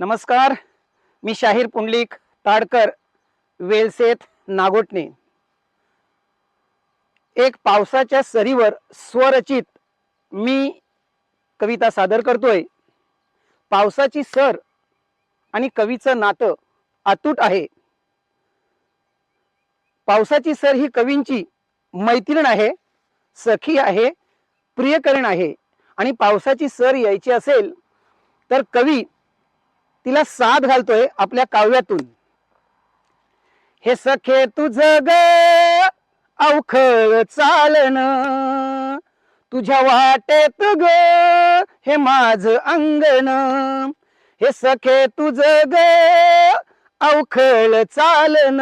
नमस्कार मी शाहीर पुंडलिक ताडकर वेलसेत नागोटणे. एक पावसाच्या सरीवर स्वरचित मी कविता सादर करतोय. पावसाची सर आणि कवीचं नातं अतूट आहे. पावसाची सर ही कवींची मैत्रीण आहे सखी आहे प्रियकरण आहे. आणि पावसाची सर यायची असेल तर कवी तिला साथ घालतोय आपल्या काव्यातून. हे सखे तुझ ग अवखळ चालन. तुझ्या वाटेत ग हे माझ अंगण. हे सखे तुझ ग अवखळ चालन.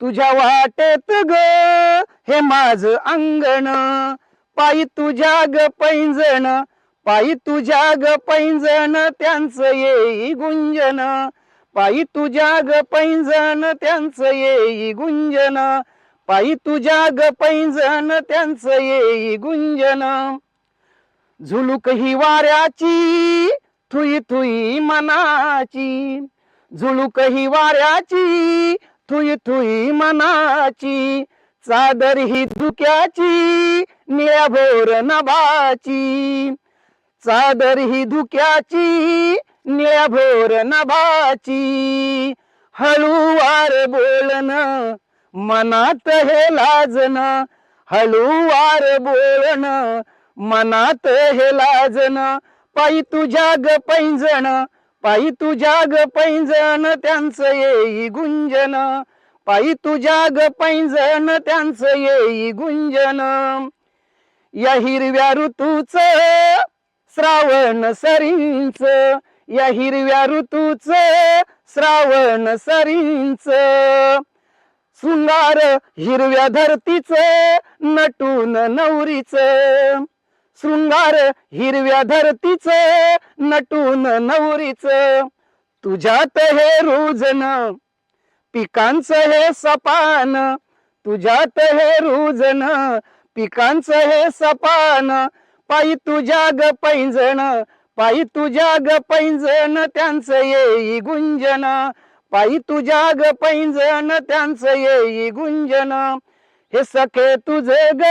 तुझ्या वाटेत ग हे माझ अंगण. पायी तुझ्या ग पैंजण पायी तुझ्या ग पैंजण त्यांचं येई गुंजन. पायी तुझ्या ग पैंजण त्यांचं येई गुंजन. पायी तुझ्या ग पैंजण त्यांचं येई गुंजन. झुलुक ही वाऱ्याची थुई थुई मनाची. झुलूक ही वाऱ्याची थुई थुई मनाची. चादर ही धुक्याची निळ्या भोर नभाची. चादर ही धुक्याची निळ्या भोर नभाची. हळूवार बोलन मनात हे लाजन. हळूवार बोलन मनात हे लाजन. पायी तुझ्या ग पैंजण पायी तुझ्या ग पैंजण त्यांचं येई गुंजन. पायी तुझ्या ग पैंजण त्यांचं येई गुंजन. या हिरव्या ऋतूच श्रावण सरींच या हिरव्या ऋतूच श्रावण सरींच. शृंगार हिरव्या धरतीच नटून नवरीच. शृंगार हिरव्या धरतीच नटून नवरीच. तुझ्यात हे रुजन पिकांचं हे सपान. तुझ्यात हे रुजन पिकांचं हे सपान. पायी तुझ्या ग पैंजण पायी तुझ्या ग पैंजण त्यांचं येई गुंजन. पायी तुझ्या ग पैंजण त्यांचं येई गुंजन. हे सखे तुझे ग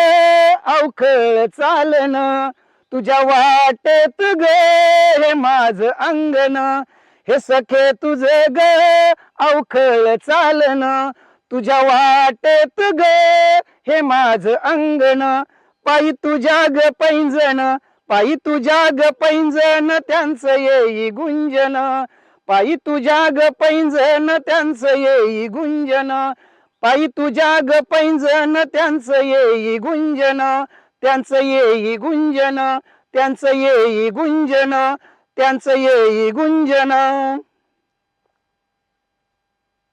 अवखळ चालन. तुझ्या वाटेत ग हे माझ अंगण. हे सखे तुझे ग अवखळ चालन. तुझ्या वाटेत ग हे माझ अंगण. पायी तुझ्या ग पैंजण पायी तुझ्या ग पैंजण त्यांचं येई गुंजन. पायी तुझ्या ग पैंजण त्यांचं येई गुंजन. पायी तुझ्या ग पैंजण त्यांचं येई गुंजन. त्यांचं येई गुंजन त्यांचं येई गुंजन त्यांचं येई गुंजन.